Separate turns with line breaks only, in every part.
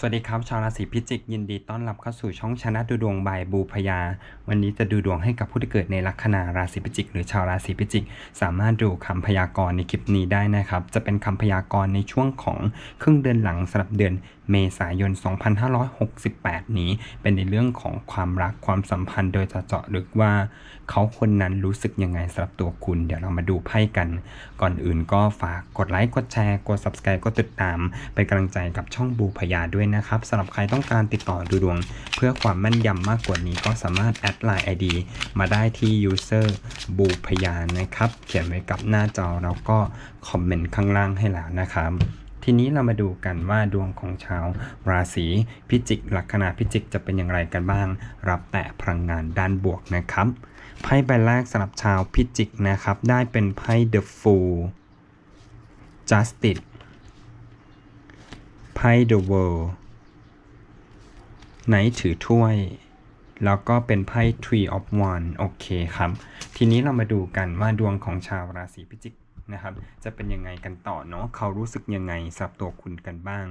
สวัสดีครับ ชาวราศีพิจิก ยินดีต้อนรับเข้าสู่ช่องชนะดูดวงบายบูพยา วันนี้จะดูดวงให้กับผู้ที่เกิดในลัคนาราศีพิจิก หรือชาวราศีพิจิก สามารถดูคำพยากรณ์ในคลิปนี้ได้นะครับ จะเป็นคำพยากรณ์ในช่วงของครึ่งเดือนหลังสำหรับเดือน เมษายน 2568 นี้ เป็นในเรื่องของความรักความสัมพันธ์โดยจะเจาะลึกว่า เขาคนนั้นรู้สึกยังไงสำหรับตัวคุณ เดี๋ยวเรามาดูไพ่กัน ก่อนอื่นก็ฝากกดไลค์กดแชร์กด subscribe กดติดตาม เป็นกำลังใจกับช่องบูพยาด้วยนะครับสำหรับใครต้องการติดต่อดูดวง เพื่อความแม่นยำมากกว่านี้ก็สามารถแอดไลน์ ID มาได้ที่ user บูพยานะครับ เขียนไว้กับหน้าจอแล้วก็คอมเมนต์ข้างล่างให้แล้วนะครับ ทีนี้เรามาดูกันว่าดวงของชาวราศีพิจิกลัคนาพิจิกจะเป็นอย่างไรกันบ้าง รับแต่พลังงานด้านบวกนะครับไพ่ใบแรกสำหรับชาวพิจิกนะครับ ได้เป็นไพ่ The Fool Justice ไพ่ The World ไนท์ถือถ้วย แล้วก็เป็นไพ่ Tree of One โอเคครับ ทีนี้เรามาดูกันว่าดวงของชาวราศีพิจิก นะครับ จะเป็นยังไงกันต่อเนาะเขารู้สึกยังไงสับตัวคุณกันบ้าง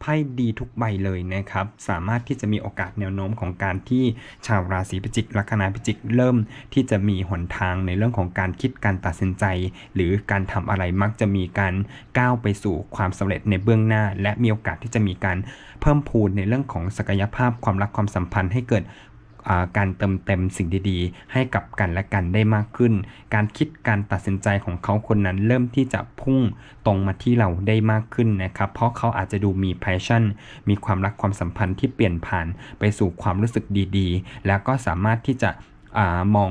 ไพ่ดีทุกใบเลยนะครับ สามารถที่จะมีโอกาสแนวโน้มของการที่ชาวราศีพิจิกลัคนาพิจิกเริ่มที่จะมีหนทางในเรื่องของการคิดการตัดสินใจ หรือการทำอะไรมักจะมีการก้าวไปสู่ความสำเร็จในเบื้องหน้า และมีโอกาสที่จะมีการเพิ่มพูนในเรื่องของศักยภาพความรักความสัมพันธ์ให้เกิด การเติมเต็มสิ่งดีๆ ให้กับกันและกันได้มากขึ้น การคิดการตัดสินใจของเขาคนนั้นเริ่มที่จะพุ่งตรงมาที่เราได้มากขึ้นนะครับ เพราะเขาอาจจะดูมี passion มีความรักความสัมพันธ์ที่เปลี่ยนผ่านไปสู่ความรู้สึกดีๆ แล้วก็สามารถที่จะอมอง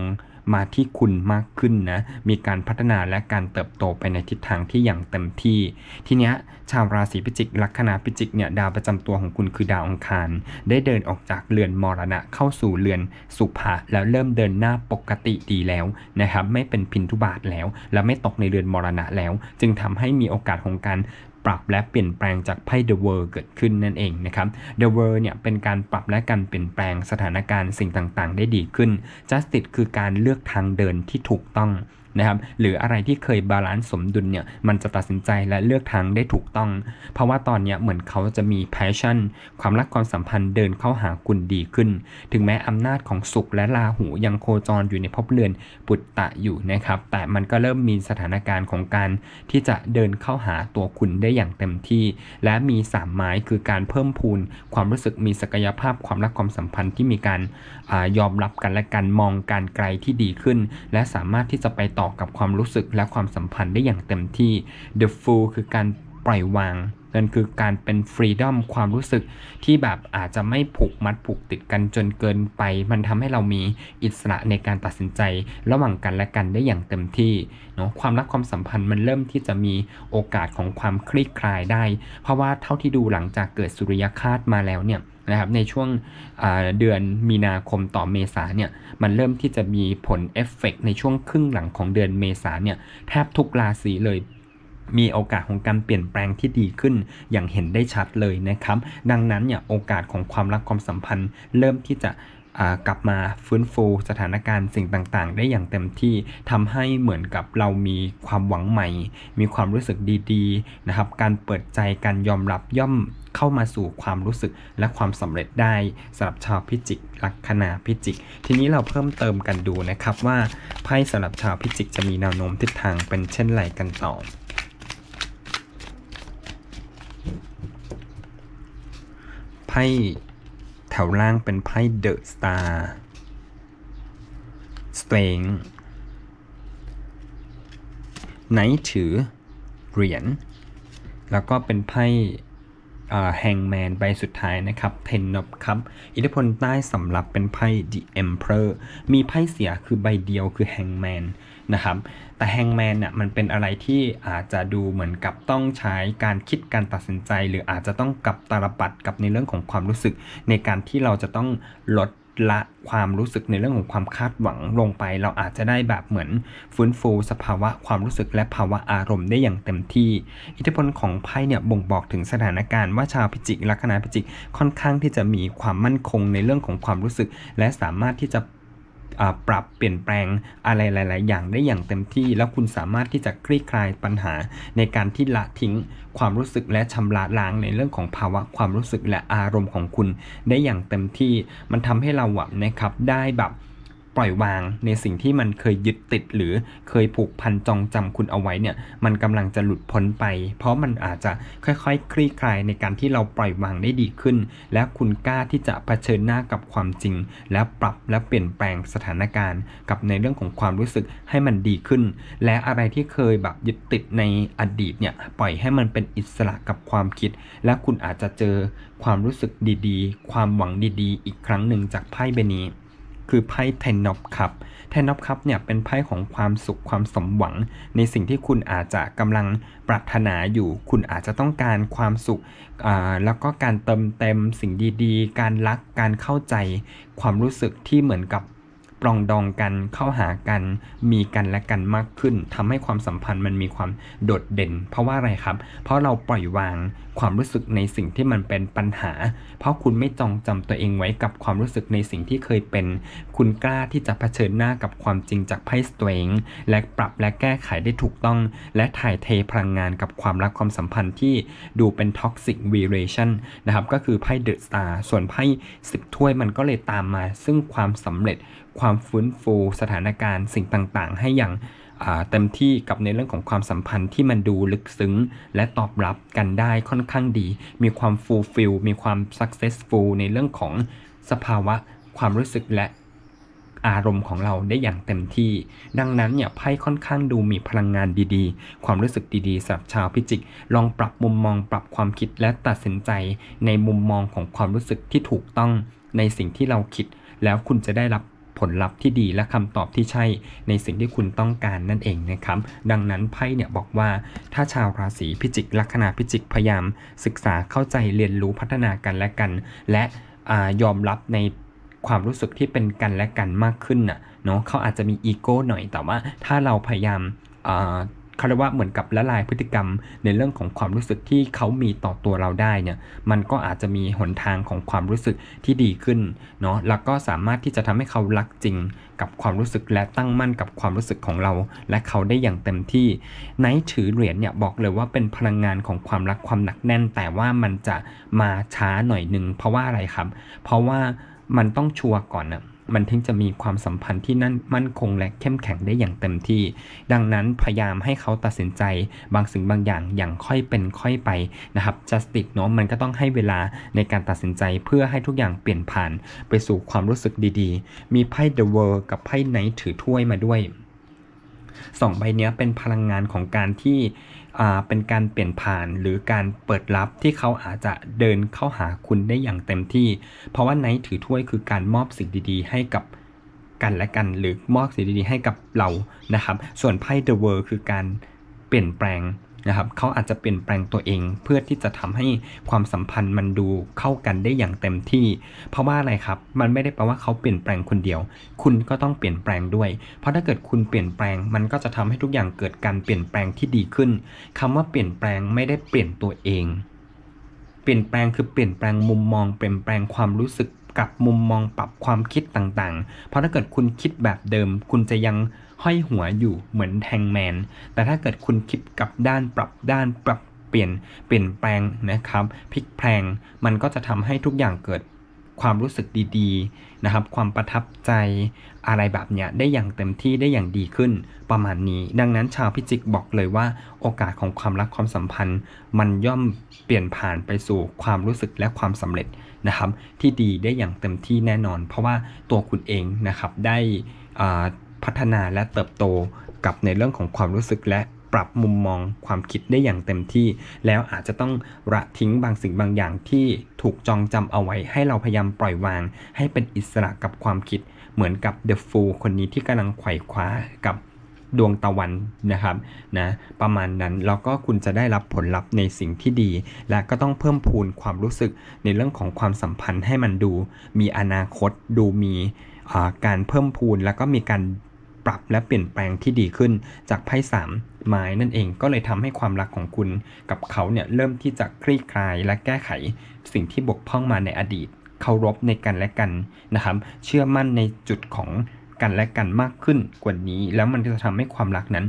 มาที่คุณมากขึ้นนะ มีการพัฒนาและการเติบโตไปในทิศทางที่อย่างเต็มที่ ทีเนี้ยชาวราศีพิจิก ลัคนาพิจิกเนี่ยดาวประจำตัวของคุณคือดาวอังคาร ได้เดินออกจากเรือนมรณะเข้าสู่เรือนสุภะแล้วเริ่มเดินหน้าปกติดีแล้วนะครับ ไม่เป็นพินทุบาทแล้ว และไม่ตกในเรือนมรณะแล้ว จึงทำให้มีโอกาสของการ ปรับและเปลี่ยนแปลงจากไพ่ The World เกิดขึ้นนั่นเองนะครับ The World เนี่ยเป็นการปรับและการเปลี่ยนแปลงสถานการณ์สิ่งต่างๆ ได้ดีขึ้น Justice คือการเลือกทางเดินที่ถูกต้อง นะครับหรืออะไรที่เคยบาลานซ์สมดุลเนี่ยมันจะตัดสินใจและเลือกทางได้ถูกต้อง เพราะว่าตอนเนี้ยเหมือนเขาจะมี passion ความรักความสัมพันธ์เดินเข้าหาคุณดีขึ้น ถึงแม้อำนาจของสุขและราหูยังโคจรอยู่ในภพเรือนปุตตะอยู่นะครับแต่มันก็เริ่มมีสถานการณ์ของการที่จะเดินเข้าหาตัวคุณได้อย่างเต็มที่ และมีสามไม้คือการเพิ่มพูน ความรู้สึกมีศักยภาพความรักความสัมพันธ์ที่มีการอายอมรับกันและกันมองการไกลที่ดีขึ้น และสามารถที่จะไปต่อกับความรู้สึกและความสัมพันธ์ได้อย่างเต็มที่ The Fool คือการปล่อยวางนั่นคือการเป็นฟรีดอมความรู้สึกที่แบบอาจจะไม่ผูกมัดผูกติดกันจนเกินไป มันทำให้เรามีอิสระในการตัดสินใจ ระหว่างกันและกันได้อย่างเต็มที่เนาะความรักความสัมพันธ์มันเริ่มที่จะมีโอกาสของความคลี่คลายได้ เพราะว่าเท่าที่ดูหลังจากเกิดสุริยคาตมาแล้วเนี่ย นะครับในช่วงเดือนมีนาคมต่อเมษาเนี่ยมันเริ่มที่จะมีผลเอฟเฟกในช่วงครึ่งหลังของเดือนเมษาเนี่ยแทบทุกราศีเลยมีโอกาสของการเปลี่ยนแปลงที่ดีขึ้น อย่างเห็นได้ชัดเลยนะครับ ดังนั้นเนี่ยโอกาสของความรักความสัมพันธ์ เริ่มที่จะกลับมาฟื้นฟูสถานการณ์สิ่งต่างๆ ได้อย่างเต็มที่ทำให้เหมือนกับเรามีความหวังใหม่ มีความรู้สึกดีๆนะครับ การเปิดใจการยอมรับย่อม เข้ามาสู่ความรู้สึกและความสำเร็จได้สำหรับชาวพิจิกลัคนาพิจิก ทีนี้เราเพิ่มเติมกันดูนะครับว่าไพ่สำหรับชาวพิจิกจะมีแนวโน้มทิศทางเป็นเช่นไรกันต่อไพ่แถวล่างเป็นไพ่เดอะสตาร์สเตงไนท์ถือเหรียญแล้วก็เป็นไพ่ แฮงแมนใบสุดท้ายนะครับเทนนบครับอิทธิพลใต้สำหรับเป็นไพ่ The Emperor มีไพ่เสียคือใบเดียวคือแฮงแมนนะครับแต่แฮงแมนเนี่ยมันเป็นอะไรที่อาจจะดูเหมือนกับต้องใช้การคิดการตัดสินใจ หรืออาจจะต้องกับตาลปัดกับในเรื่องของความรู้สึกในการที่เราจะต้องลด ละความรู้สึกในเรื่องของความคาดหวังลงไป เราอาจจะได้แบบเหมือนฟื้นฟูสภาวะความรู้สึกและภาวะอารมณ์ได้อย่างเต็มที่ อิทธิพลของไพ่เนี่ยบ่งบอกถึงสถานการณ์ว่าชาวพิจิกลัคนาพิจิกค่อนข้างที่จะมีความมั่นคงในเรื่องของความรู้สึก และสามารถที่จะ ปรับเปลี่ยนแปลงอะไรหลาย ๆ อย่างได้อย่างเต็มที่ แล้วคุณสามารถที่จะคลี่คลายปัญหา ในการที่ละทิ้งความรู้สึกและชำระล้างในเรื่องของภาวะความรู้สึกและอารมณ์ของคุณ ได้อย่างเต็มที่มันทำให้เราอะนะครับได้แบบ ล่อยวางในสิ่งที่มันเคยยึดติดหรือเคยผูกพันจองจำคุณเอาไว้เนี่ยมันกำลังจะหลุดพ้นไป เพราะมันอาจจะค่อยๆ คลี่คลายในการที่เราปล่อยวางได้ดีขึ้น และคุณกล้าที่จะเผชิญหน้ากับความจริง และปรับและเปลี่ยนแปลงสถานการณ์ กับในเรื่องของความรู้สึกให้มันดีขึ้น และอะไรที่เคยแบบยึดติดในอดีตเนี่ยปล่อยให้มันเป็นอิสระกับความคิด และคุณอาจจะเจอความรู้สึกดีๆ ความหวังดีๆ อีกครั้งหนึ่งจากไพ่ใบนี้ คือไพ่เทนนอปคัพเทนนอปคัพเนี่ยเป็นไพ่ของความสุขความสมหวัง ในสิ่งที่คุณอาจจะกำลังปรารถนาอยู่ คุณอาจจะต้องการความสุขแล้วก็การเติมเต็มสิ่งดีๆ การรักการเข้าใจความรู้สึกที่เหมือนกับ ปรองดองกันเข้าหากันมีกันและกันมากขึ้นทำให้ความสัมพันธ์มันมีความโดดเด่น เพราะว่าอะไรครับ เพราะเราปล่อยวางความรู้สึกในสิ่งที่มันเป็นปัญหา เพราะคุณไม่จองจำตัวเองไว้กับความรู้สึกในสิ่งที่เคยเป็น คุณกล้าที่จะเผชิญหน้ากับความจริงจากไพ่สตริงและปรับและแก้ไขได้ถูกต้อง และถ่ายเทพลังงานกับความรักความสัมพันธ์ที่ดูเป็น toxic relation นนะครับก็คือไพ่เดอะสตาร์ส่วนไพ่สิบถ้วยมันก็เลยตามมา ซึ่งความสำเร็จ ความฟื้นฟูสถานการณ์สิ่งต่างๆ ให้อย่างเต็มที่กับในเรื่องของความสัมพันธ์ที่มันดูลึกซึ้ง และตอบรับกันได้ค่อนข้างดี มีความ fulfill มีความ successful ในเรื่องของสภาวะความรู้สึกและอารมณ์ของเราได้อย่างเต็มที่ ดังนั้นเนี่ยไพ่ค่อนข้างดูมีพลังงานดีๆ ความรู้สึกดีๆสำหรับชาวพิจิก ลองปรับมุมมองปรับความคิดและตัดสินใจในมุมมองของความรู้สึกที่ถูกต้องในสิ่งที่เราคิด แล้วคุณจะได้รับ ผลลัพธ์ที่ดีและคำตอบที่ใช่ในสิ่งที่คุณต้องการนั่นเองนะครับ ดังนั้นไพ่เนี่ยบอกว่าถ้าชาวราศีพิจิกลัคนาพิจิกพยายาม ศึกษาเข้าใจเรียนรู้พัฒนากันและกัน และอยอมรับในความรู้สึกที่เป็นกันและกันมากขึ้นน่ะเนาะเขาอาจจะมีอีโก้หน่อยแต่ว่าถ้าเราพยายามา เขาเรียกว่าเหมือนกับละลายพฤติกรรม ในเรื่องของความรู้สึกที่เขามีต่อตัวเราได้เนี่ยมันก็อาจจะมีหนทางของความรู้สึกที่ดีขึ้นเนาะแล้วก็สามารถที่จะทำให้เขารักจริงกับความรู้สึกและตั้งมั่นกับความรู้สึกของเรา และเขาได้อย่างเต็มที่ไนท์ถือเหรียญเนี่ยบอกเลยว่าเป็นพลังงานของความรักความหนักแน่น แต่ว่ามันจะมาช้าหน่อยหนึ่งเพราะว่าอะไรครับ เพราะว่ามันต้องชัวร์ก่อนนะ มันถึงจะมีความสัมพันธ์ที่นั่นมั่นคงและเข้มแข็งได้อย่างเต็มที่ ดังนั้นพยายามให้เขาตัดสินใจ บางสิ่งบางอย่างอย่างค่อยเป็นค่อยไปนะครับจัสติกเนาะมันก็ต้องให้เวลาในการตัดสินใจเพื่อให้ทุกอย่างเปลี่ยนผ่านไปสู่ความรู้สึกดีๆ มีไพ่ the world กับไพ่ไนท์ถือถ้วยมาด้วย สองใบนี้เป็นพลังงานของการที่เป็นการเปลี่ยนผ่านหรือการเปิดรับที่เขาอาจจะเดินเข้าหาคุณได้อย่างเต็มที่ เพราะว่าไนท์ถือถ้วยคือการมอบสิ่งดีๆ ให้กับกันและกัน หรือมอบสิ่งดีๆ ให้กับเรานะครับ ส่วนไพ่เดอะเวิร์คือการเปลี่ยนแปลง นะครับเขาอาจจะเปลี่ยนแปลงตัวเอง เพื่อที่จะทำให้ความสัมพันธ์มันดูเข้ากันได้อย่างเต็มที่ เพราะว่าอะไรครับ มันไม่ได้แปลว่าเขาเปลี่ยนแปลงคนเดียว คุณก็ต้องเปลี่ยนแปลงด้วย เพราะถ้าเกิดคุณเปลี่ยนแปลง มันก็จะทำให้ทุกอย่างเกิดการเปลี่ยนแปลงที่ดีขึ้นคำว่าเปลี่ยนแปลงไม่ได้เปลี่ยนตัวเอง เปลี่ยนแปลงคือเปลี่ยนแปลงมุมมอง เปลี่ยนแปลงความรู้สึกกับมุมมองปรับความคิดต่างๆ เพราะถ้าเกิดคุณคิดแบบเดิม คุณจะยัง ห้อยหัวอยู่เหมือนแทงแมน แต่ถ้าเกิดคุณคิดกลับด้านปรับด้านปรับเปลี่ยนเปลี่ยนแปลงนะครับพลิกแพลงมันก็จะทำให้ทุกอย่างเกิดความรู้สึกดีๆนะครับ ความประทับใจอะไรแบบเนี้ยได้อย่างเต็มที่ได้อย่างดีขึ้นประมาณนี้ ดังนั้นชาวพิจิกบอกเลยว่า โอกาสของความรักความสัมพันธ์ มันย่อมเปลี่ยนผ่านไปสู่ความรู้สึกและความสำเร็จนะครับ ที่ดีได้อย่างเต็มที่แน่นอน เพราะว่าตัวคุณเองนะครับได้อ่า พัฒนาและเติบโตกับในเรื่องของความรู้สึกและปรับมุมมองความคิดได้อย่างเต็มที่ แล้วอาจจะต้องละทิ้งบางสิ่งบางอย่างที่ถูกจองจำเอาไว้ ให้เราพยายามปล่อยวาง ให้เป็นอิสระกับความคิด เหมือนกับ The Fool คนนี้ที่กำลังไขว่คว้ากับดวงตะวันนะครับนะประมาณนั้นแล้วก็คุณจะได้รับผลลัพธ์ในสิ่งที่ดี และก็ต้องเพิ่มพูนความรู้สึกในเรื่องของความสัมพันธ์ให้มันดู มีอนาคตดูมีการเพิ่มพูนแล้วก็มีการ ปรับและเปลี่ยนแปลงที่ดีขึ้น จากไพ่สามไม้นั่นเองก็เลยทำให้ความรักของคุณกับเขาเนี่ยเริ่มที่จะคลี่คลายและแก้ไข สิ่งที่บกพร่องมาในอดีตเคารพในกันและกันนะครับ เชื่อมั่นในจุดของกันและกันมากขึ้นกว่านี้ แล้วมันจะทำให้ความรักนั้น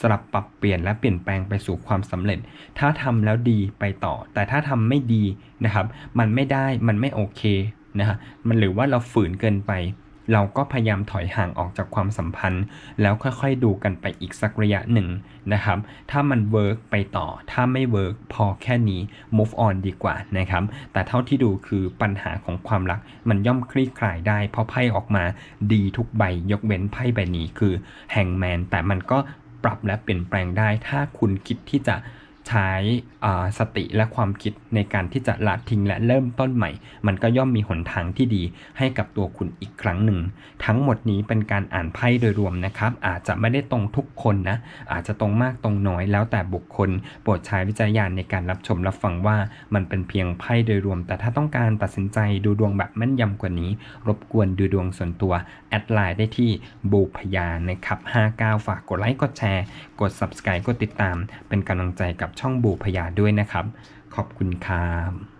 สลับปรับเปลี่ยนและเปลี่ยนแปลงไปสู่ความสำเร็จ ถ้าทำแล้วดีไปต่อ แต่ถ้าทำไม่ดีนะครับ มันไม่ได้มันไม่โอเคนะฮะมันหรือว่าเราฝืนเกินไป เราก็พยายามถอยห่างออกจากความสัมพันธ์ แล้วค่อยๆดูกันไปอีกสักระยะหนึ่งนะครับ ถ้ามันเวิร์กไปต่อ ถ้าไม่เวิร์กพอแค่นี้ move on ดีกว่านะครับ แต่เท่าที่ดูคือปัญหาของความรักมันย่อมคลี่คลายได้ เพราะไพ่ออกมาดีทุกใบยกเว้นไพ่ใบนี้คือแฮงแมนแต่มันก็ปรับและเปลี่ยนแปลงได้ ถ้าคุณคิดที่จะ ใช้สติและความคิดในการที่จะละทิ้งและเริ่มต้นใหม่ มันก็ย่อมมีหนทางที่ดีให้กับตัวคุณอีกครั้งหนึ่ง ทั้งหมดนี้เป็นการอ่านไพ่โดยรวมนะครับ อาจจะไม่ได้ตรงทุกคนนะ อาจจะตรงมากตรงน้อยแล้วแต่บุคคล โปรดใช้วิจารณญาณในการรับชมรับฟังว่ามันเป็นเพียงไพ่โดยรวม แต่ถ้าต้องการตัดสินใจดูดวงแบบแม่นยำกว่านี้ รบกวนดูดวงส่วนตัวแอดไลน์ได้ที่บูพยานะครับ59 ฝากกดไลค์กดแชร์ กด subscribe กดติดตาม เป็นกำลังใจกับช่องบูพยาด้วยนะครับ ขอบคุณครับ